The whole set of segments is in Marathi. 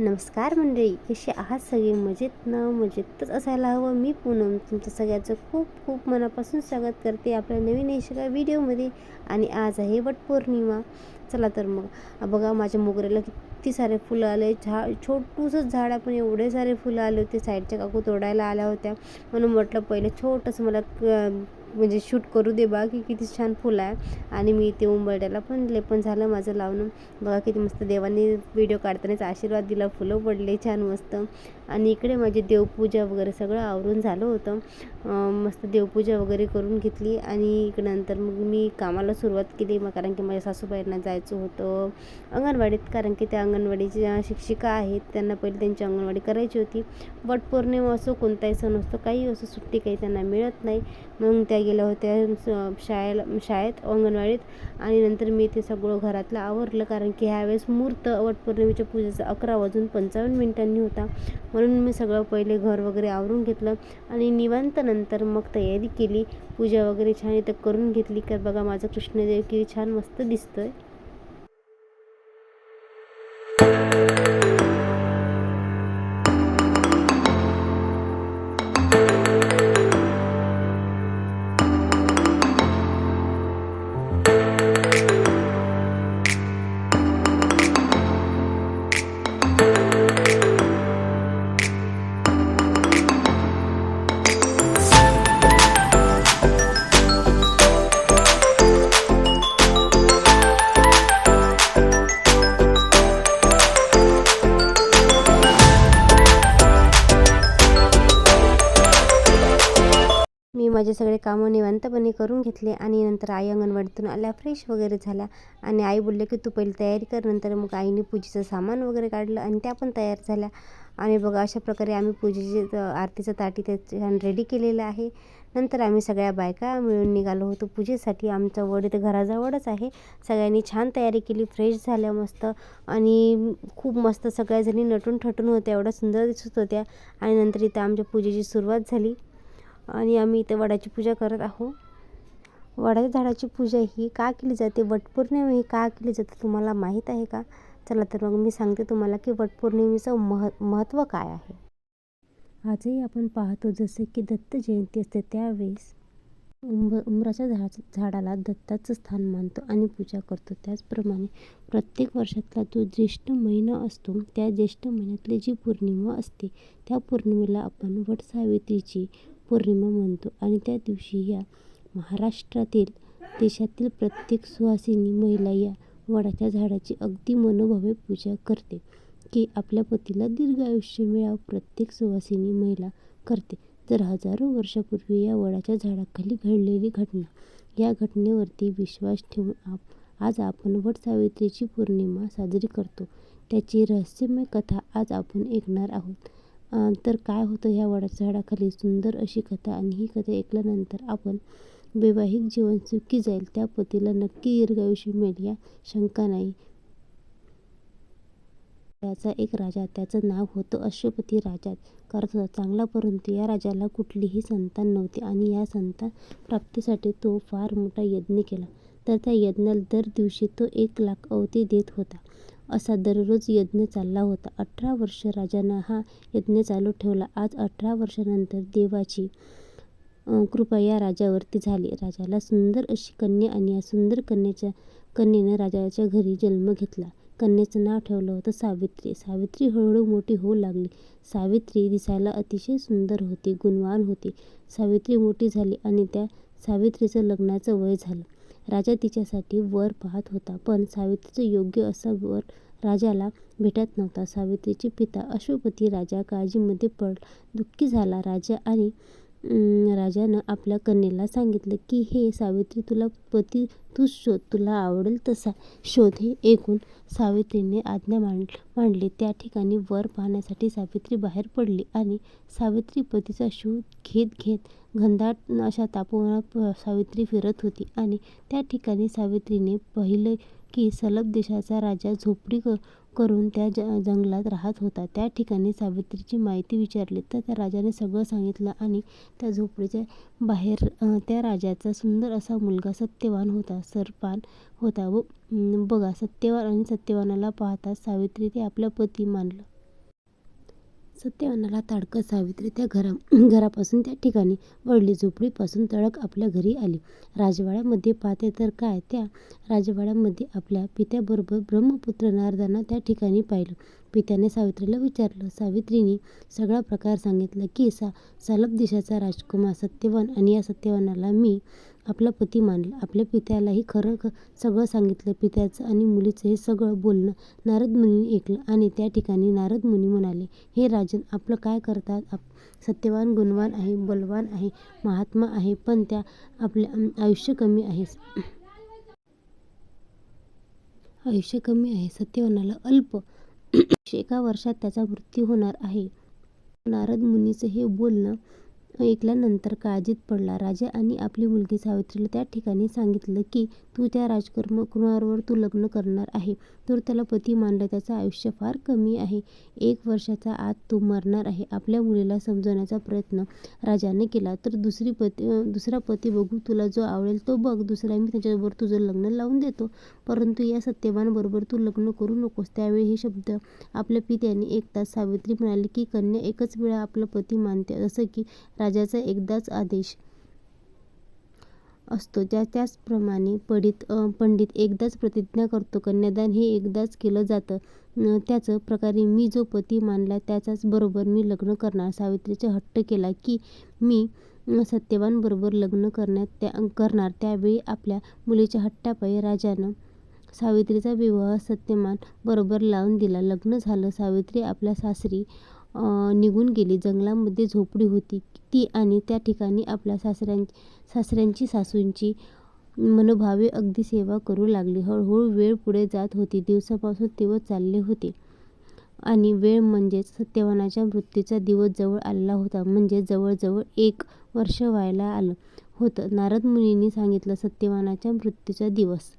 नमस्कार मंडळी कशी आहात सगळे? मजेत ना? मजेतच असायला हवं. मी पूनम तुमचं सगळ्याचं खूप खूप मनापासून स्वागत करते आपल्या नवीन एका व्हिडिओमध्ये. आणि आज आहे वटपौर्णिमा. चला तर मग. बघा माझ्या मोगऱ्याला किती सारे फुलं आले झा छोटूसंच झाड पण एवढे सारे फुलं आले होते. साईडच्या काकू तोडायला आल्या होत्या. म्हणून म्हटलं पहिलं छोटंसं मला क- म्हणजे शूट करू दे बा की किती छान फुलं आहे. आणि मी ते उंबरड्याला पण लेपन झालं माझं लावणं. बघा किती मस्त देवाने व्हिडिओ काढतानाच आशीर्वाद दिला फुलं पडले छान मस्त. आणि इकडे माझी देवपूजा वगैरे सगळं आवरून झालं होतं. मस्त देवपूजा वगैरे करून घेतली आणि इकडे नंतर मग मी कामाला सुरुवात केली मग कारण की माझ्या सासूबाईंना जायचं होतं अंगणवाडीत. कारण की त्या अंगणवाडीच्या शिक्षिका आहेत त्यांना पहिले त्यांची अंगणवाडी करायची होती. वटपौर्णिमा असो कोणताही सण असतो काही असो सुट्टी काही त्यांना मिळत नाही. मग त्या गेल्या होत्या स- शाळेला शाळेत अंगणवाडीत. आणि नंतर मी ते सगळं घरातलं आवरलं कारण की ह्यावेळेस मुहूर्त वटपौर्णिमेच्या पूजेचा अकरा वाजून पंचावन्न मिनिटांनी होता. म्हणून मी सगळं पहिले घर वगैरे आवरून घेतलं आणि निवांत नंतर मग तयारी केली. पूजा वगैरे छान इथं करून घेतली. का बघा माझं कृष्णदेव किती छान मस्त दिसतो आहे माझे सगळे कामं निवांतपणे करून घेतले आणि नंतर आई अंगणवाडीतून आल्या फ्रेश वगैरे झाल्या. आणि आई बोलले की तू पहिले तयारी कर नंतर मग आईने पूजेचं सामान वगैरे काढलं आणि त्या पण तयार झाल्या. आणि बघा अशा प्रकारे आम्ही पूजेची आरतीचं ताटी ते छान रेडी केलेलं आहे. नंतर आम्ही सगळ्या बायका मिळून निघालो होतो पूजेसाठी. आमचं वड इथं घराजवळच आहे. सगळ्यांनी छान तयारी केली फ्रेश झाल्या मस्त. आणि खूप मस्त सगळ्याजणी नटून ठटून होत्या एवढ्या सुंदर दिसत होत्या. आणि नंतर इथं आमच्या पूजेची सुरुवात झाली. आणि आम्ही इथे वडाची पूजा करत आहोत. वडाच्या झाडाची पूजा ही का केली जाते? वटपौर्णिमा ही का केली जाते तुम्हाला माहीत आहे का? चला तर मग मी सांगते तुम्हाला की वटपौर्णिमेचं मह महत्त्व काय आहे. आजही आपण पाहतो जसे की दत्त जयंती असते त्यावेळेस उंब उंबराच्या झाडा झाडाला दत्ताचं स्थान मानतो आणि पूजा करतो. त्याचप्रमाणे प्रत्येक वर्षातला जो ज्येष्ठ महिना असतो त्या ज्येष्ठ महिन्यातली जी पौर्णिमा असते त्या पौर्णिमेला आपण वटसावित्रीची पौर्णिमा म्हणतो. आणि त्या दिवशी या महाराष्ट्रातील देशातील प्रत्येक सुहासिनी महिला या वडाच्या झाडाची अगदी मनोभावे पूजा करते. की आपल्या पतीला दीर्घ आयुष्य मिळावं प्रत्येक सुवासिनी महिला करते. तर हजारो वर्षापूर्वी या वडाच्या झाडाखाली घडलेली घटना. या घटनेवरती विश्वास ठेवून आप आज आपण वट सावित्रीची पौर्णिमा साजरी करतो. त्याची रहस्यमय कथा आज आपण ऐकणार आहोत. तर काय होतं ह्या वडाच्या झाडाखाली सुंदर अशी कथा आणि ही कथा ऐकल्यानंतर आपण वैवाहिक जीवन सुखी जाईल त्या पतीला नक्की दीर्घायुष्य मिळेल या शंका नाही. त्याचा एक राजा त्याचं नाव होतं अश्वपती राजा. करत चांगला परंतु या राजाला कुठलीही संतान नव्हती आणि या संतान प्राप्तीसाठी तो फार मोठा यज्ञ केला. तर त्या यज्ञाला दर दिवशी तो एक लाख अवती देत होता. असा दररोज यज्ञ चालला होता. अठरा वर्ष राजानं हा यज्ञ चालू ठेवला. आज अठरा वर्षानंतर देवाची कृपा या राजावरती झाली. राजाला सुंदर अशी कन्या आणि या सुंदर कन्याच्या कन्येनं राजाच्या घरी जन्म घेतला. कन्येचं नाव ठेवलं होतं सावित्री. सावित्री हळूहळू मोठी होऊ लागली. सावित्री दिसायला अतिशय सुंदर होती गुणवान होती. सावित्री मोठी झाली आणि त्या सावित्रीचं लग्नाचं वय झालं. राजा तिच्यासाठी वर पाहत होता पण सावित्रीचं योग्य असा वर राजाला भेटत नव्हता. सावित्रीचे पिता अश्वपती राजा काळजीमध्ये पड दुःखी झाला. राजा आणि राजानं आपल्या कन्येला सांगितलं की हे सावित्री तुला पती तूच शोध तुला आवडेल तसा शोध हे ऐकून सावित्रीने आज्ञा मांड मांडली. त्या ठिकाणी वर पाहण्यासाठी सावित्री बाहेर पडली आणि सावित्री पतीचा शोध घेत घेत घनदाट अशा तापमानात सावित्री फिरत होती आणि त्या ठिकाणी सावित्रीने पाहिलं की सलब देशाचा राजा झोपडी करून त्या ज जंगलात राहत होता. त्या ठिकाणी सावित्रीची माहिती विचारली तर त्या राजाने सगळं सांगितलं आणि त्या झोपडीच्या बाहेर त्या राजाचा सुंदर असा मुलगा सत्यवान होता सरपान होता. व बघा सत्यवान आणि सत्यवानाला पाहता सावित्री ते आपला पती मानलं. सत्यवानाला ताडकं सावित्री त्या घरा घरापासून त्या ठिकाणी वळली. झोपडीपासून तडक आपल्या घरी आली. राजवाड्यामध्ये पाहते तर काय, त्या राजवाड्यामध्ये आपल्या पित्याबरोबर ब्रह्मपुत्र नारदांना त्या ठिकाणी पाहिलं. पित्याने सावित्रीला विचारलं. सावित्रीने सगळा प्रकार सांगितला की सा सालबदेशाचा राजकुमार सत्यवान आणि या सत्यवानाला मी आपला पती मानलं. आपल्या पित्यालाही खरं सगळं सांगितलं. पित्याचं आणि मुलीचं हे सगळं बोलणं नारद मुनींनी ऐकलं आणि त्या ठिकाणी नारदमुनी म्हणाले, हे राजन, आपलं काय करतात? सत्यवान गुणवान आहे, बलवान आहे, महात्मा आहे, पण त्या आपलं आयुष्य कमी आहे. आयुष्य कमी आहे. सत्यवानाला अल्प आयुष्य. एका वर्षात त्याचा मृत्यू होणार आहे. नारद मुनीचं हे बोलणं ऐकल्यानंतर काळजीत पडला. राजा आणि आपली मुलगी सावित्रीला त्या ठिकाणी सांगितलं की तू त्या राजकर्म कुणावर तू लग्न करणार आहे, तर त्याला पती मानलं. त्याचं आयुष्य फार कमी आहे. एक वर्षाच्या आत तो मरणार आहे. आपल्या मुलीला समजवण्याचा प्रयत्न राजाने केला तर दुसरी पती दुसरा पती बघू, तुला जो आवडेल तो बघ. दुसरा मी त्याच्याबरोबर तुझं लग्न लावून देतो. परंतु या सत्यवानबरोबर तू लग्न करू नकोस. त्यावेळी हे शब्द आपल्या पित्याने ऐकताच सावित्री म्हणाली की कन्या एकच वेळा आपला पती मानते, जसं की राजाचा एकदाच आदेश असतो त्याचप्रमाणे पंडित एकदाच प्रतिज्ञा करतो. कन्यादान हे एकदाच केलं जातं. त्याच प्रकारे मी जो पती मानला त्याच्याच बरोबर मी लग्न करणार. सावित्रीचा हट्ट केला की मी सत्यवानबरोबर लग्न करण्यात त्या करणार. त्यावेळी आपल्या मुलीच्या हट्टापायी राजानं सावित्रीचा विवाह सत्यमान बरोबर लावून दिला. लग्न झालं. सावित्री आपल्या सासरी निघून गेली. जंगलामध्ये झोपडी होती ती आणि त्या ठिकाणी आपल्या सासऱ्यांची सासूंची मनोभावे अगदी सेवा करू लागली. हळूहळू वेळ पुढे जात होती. दिवसापासून दिवस चालले होते आणि वेळ म्हणजेच सत्यवानाच्या मृत्यूचा दिवस जवळ आलेला होता. म्हणजे जवळजवळ एक वर्ष व्हायला आलं होतं. नारदमुनींनी सांगितलं सत्यवानाच्या मृत्यूचा दिवस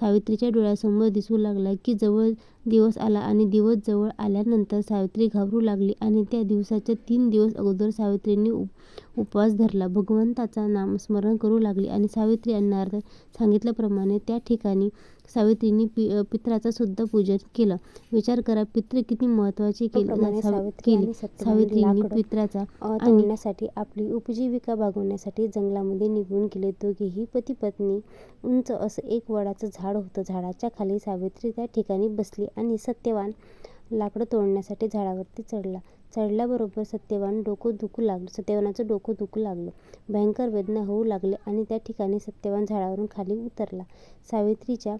सावित्रीच्या डोळ्यासमोर दिसू लागला की जवळ दिवस आला आणि दिवस जवळ आल्यानंतर सावित्री घाबरू लागली आणि त्या दिवसाच्या तीन दिवस अगोदर सावित्रीने उपवास धरला. भगवंताचं नामस्मरण करू लागली आणि सावित्री नारदांनी सांगितल्याप्रमाणे त्या ठिकाणी सावित्रीने पितरांचं सुद्धा पूजन केलं. विचार करा, पितृ किती महत्त्वाचे केले. सावित्रीने पितरांचा तोडण्यासाठी आपली उपजीविका भागवण्यासाठी जंगलामध्ये निघून गेले. दोघेही पती-पत्नी. उंच असं एक वडाचं झाड होतं. झाडाच्या खाली सावित्री त्या ठिकाणी बसली आणि सत्यवान लाकडं तोडण्यासाठी झाडावरती चढला. चढल्याबरोबर सत्यवान डोकं दुखू लागलो सत्यवानाचं डोकं दुखू लागलं. भयंकर वेदना होऊ लागल्या आणि त्या ठिकाणी सत्यवान झाडावरून खाली उतरला. सावित्रीच्या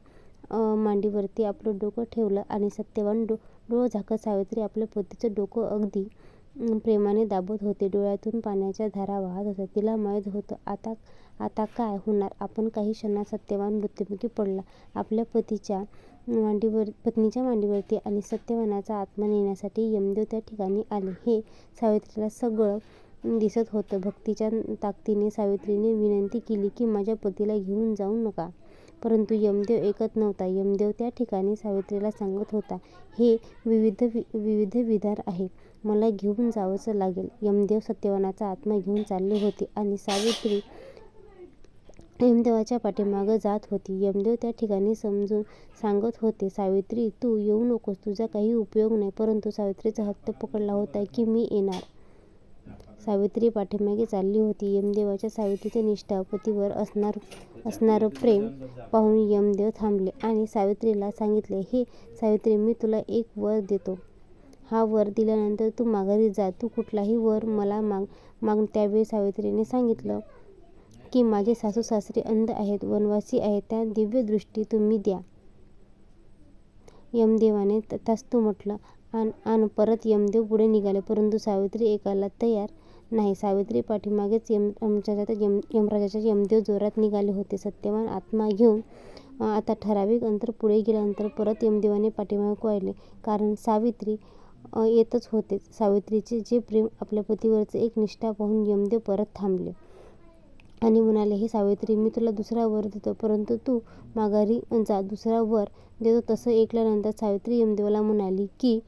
मांडीवरती आपलं डोकं ठेवलं आणि सत्यवान डो डोळं झाकत सावित्री आपल्या पतीचं डोकं अगदी प्रेमाने दाबत होते डोळ्यातून पाण्याच्या धारा वाहत होत्या. तिला माहीत होतं आता आता काय होणार. आपण काही क्षणात सत्यवान मृत्युमुखी पडला. आपल्या पतीच्या पत्नीच्या मांडीवरती आणि सत्यवानाचा आत्मा नेण्यासाठी यमदेव त्या ठिकाणी आले हे सावित्रीला सगळं दिसत होतं. भक्तीच्या ताकदीने सावित्रीने विनंती केली की माझ्या पतीला घेऊन जाऊ नका. परंतु यमदेव ऐकत नव्हता. यमदेव त्या ठिकाणी सावित्रीला सांगत होता, हे विविध वि विविध विधार आहे. मला घेऊन जावंच लागेल. यमदेव सत्यवानाचा आत्मा घेऊन चालले होते आणि सावित्री यमदेवाच्या पाठीमागं जात होती. यमदेव त्या ठिकाणी समजून सांगत होते, सावित्री तू येऊ नकोस. तुझा काही उपयोग नाही. परंतु सावित्रीचा हट्ट पकडला होता की मी येणार. सावित्री पाठीमागे चालली होती. यमदेवाच्या सावित्रीच्या निष्ठा, पतीवर असणारं प्रेम पाहून यमदेव थांबले आणि सावित्रीला सांगितले, हे सावित्री, मी तुला एक वर देतो. हा वर दिल्यानंतर तू माघारी जा. तू कुठलाही वर मला माग. त्यावेळी सावित्रीने सांगितलं की माझे सासू-सासरे अंध आहेत, वनवासी आहेत. त्या दिव्यदृष्टी तुम्ही द्या. यमदेवाने तू म्हटलं. आण परत यमदेव पुढे निघाले. परंतु सावित्री एकाला तयार नाही. सावित्री पाठीमागेच यम यम यमराजाच्या यमदेव जोरात निघाले होते. सत्यवान आत्मा घेऊन आता ठराविक अंतर पुढे गेल्यानंतर परत यमदेवाने पाठीमागे वळले. कारण सावित्री येतच होते. सावित्रीचे जे प्रेम, आपल्या पतीवरचे एक निष्ठा पाहून यमदेव परत थांबले आणि म्हणाले, हे सावित्री, मी तुला दुसरा वर देतो. परंतु तू माघारी जा. दुसरा वर देतो. तसं ऐकल्यानंतर सावित्री यमदेवाला म्हणाली की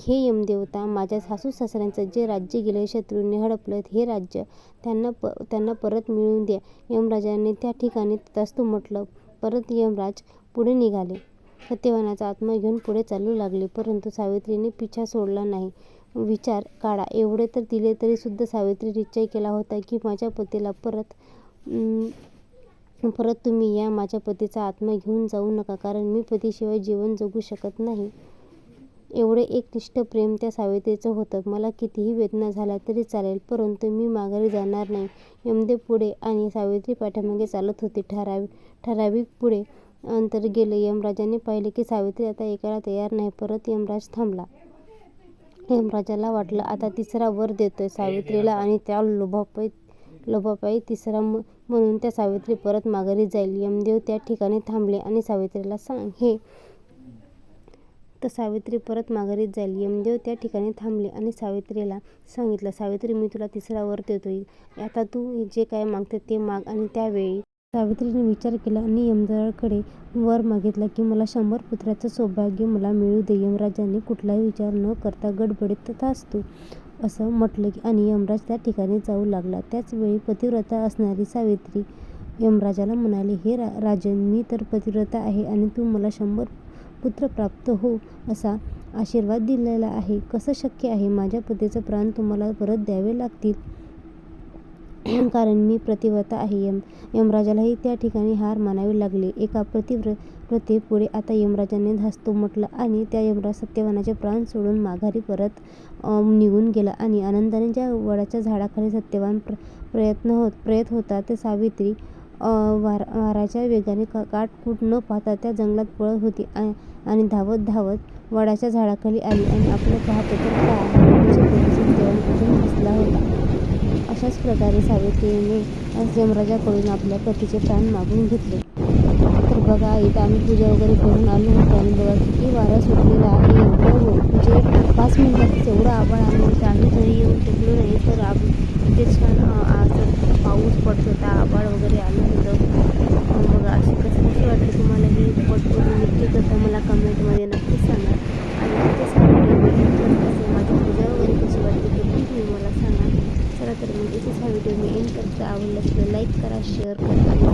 हे यमदेवता, माझ्या सासू-सासऱ्यांचं जे राज्य गेले शत्रूंनी हडपलं हे राज्य त्यांना परत मिळवून द्या. यमराजाने त्या ठिकाणी तथास्तु म्हटलं. परत यमराज पुढे निघाले. सत्यवानाचा आत्मा घेऊन पुढे चालू लागले परंतु सावित्रीने पिछा सोडला नाही विचार काढा. एवढे तर दिले तरीसुद्धा सावित्री निश्चय केला होता की माझ्या पतीला परत परत तुम्ही या. माझ्या पतीचा आत्मा घेऊन जाऊ नका कारण मी पतीशिवाय जीवन जगू शकत नाही. एवढे एकनिष्ठ प्रेम त्या सावित्रीचं होतं. मला कितीही वेदना झाल्या तरी चालेल परंतु मी माघारी जाणार नाही. यमदेव पुढे आणि सावित्री पाठीमागे चालत होती. ठराविक ठराविक पुढे अंतर गेले. यमराजाने पाहिले की सावित्री आता ऐकायला तयार नाही. परत यमराज थांबला. यमराजाला वाटलं आता तिसरा वर देतोय सावित्रीला आणि त्या लोभापायी लोभापायी तिसरा म्हणून त्या सावित्री परत माघारी जाईल. यमदेव त्या ठिकाणी थांबले आणि सावित्रीला सांग हे. तर सावित्री परत माघारी जाईल. यमदेव त्या ठिकाणी थांबले आणि सावित्रीला सांगितलं सावित्री मी तुला तिसरा वर देतोय. आता तू जे काय मागते ते माग आणि त्यावेळी सावित्रीने विचार केला आणि यमदेवाकडे वर मागितला की मला शंभर पुत्राचं सौभाग्य मला मिळू दे. यमराजांनी कुठलाही विचार न करता गडबडीत तथास्तु असं म्हटलं आणि यमराज त्या ठिकाणी जाऊ लागला. त्याच वेळी पतिव्रता असणारी सावित्री यमराजाला म्हणाली हे रा राजन मी तर पतिव्रता आहे आणि तू मला शंभर पुत्र प्राप्त हो असा आशीर्वाद दिलेला आहे. कसं शक्य आहे? माझ्या पतीचं प्राण तुम्हाला परत द्यावे लागतील. कारण मी प्रतिव्रता आहे. यम यमराजालाही त्या ठिकाणी हार मानावी लागली. एका प्रतिव्रते पुढे आता यमराजाने धास्तो म्हटलं आणि त्या यमराज सत्यवानाचे प्राण सोडून माघारी परत निघून गेला आणि आनंदाने ज्या वडाच्या झाडाखाली सत्यवान प्र प्रयत्न होत प्रयत होता ते सावित्री वार वाराच्या वेगाने का काटकूट न पाहता त्या जंगलात पळत होती आणि धावत धावत वडाच्या झाडाखाली आली आणि आपलं पाहत तर काय सत्यवान बसला होता. अशाच प्रकारे सावित्रीने यमराजाकडून आपल्या पतीचे प्राण मागून घेतले. तर बघा इथं आम्ही पूजा वगैरे करून आलो होतो आणि बघा किती वारा सुटलेला आहे. एवढं म्हणजे पाच मिनिटात एवढं आभाळ आलं होतं आम्ही घरी येऊन टिकलो नाही तर आप इथे छान आज पाऊस पडत होता आभाळ वगैरे आलं होतं. बघा अशी कसं कसं वाटतं तुम्हाला हे पट नक्की करता मला कमेंटमध्ये नक्कीच सांगा. आणि तिथेच सांगा माझी पूजा वगैरे कशी वाटली ते पण तुम्ही मला सांगा चला तर मग इथेच हा व्हिडिओ मी एंड करता आवडलं असलं लाईक करा शेअर करा.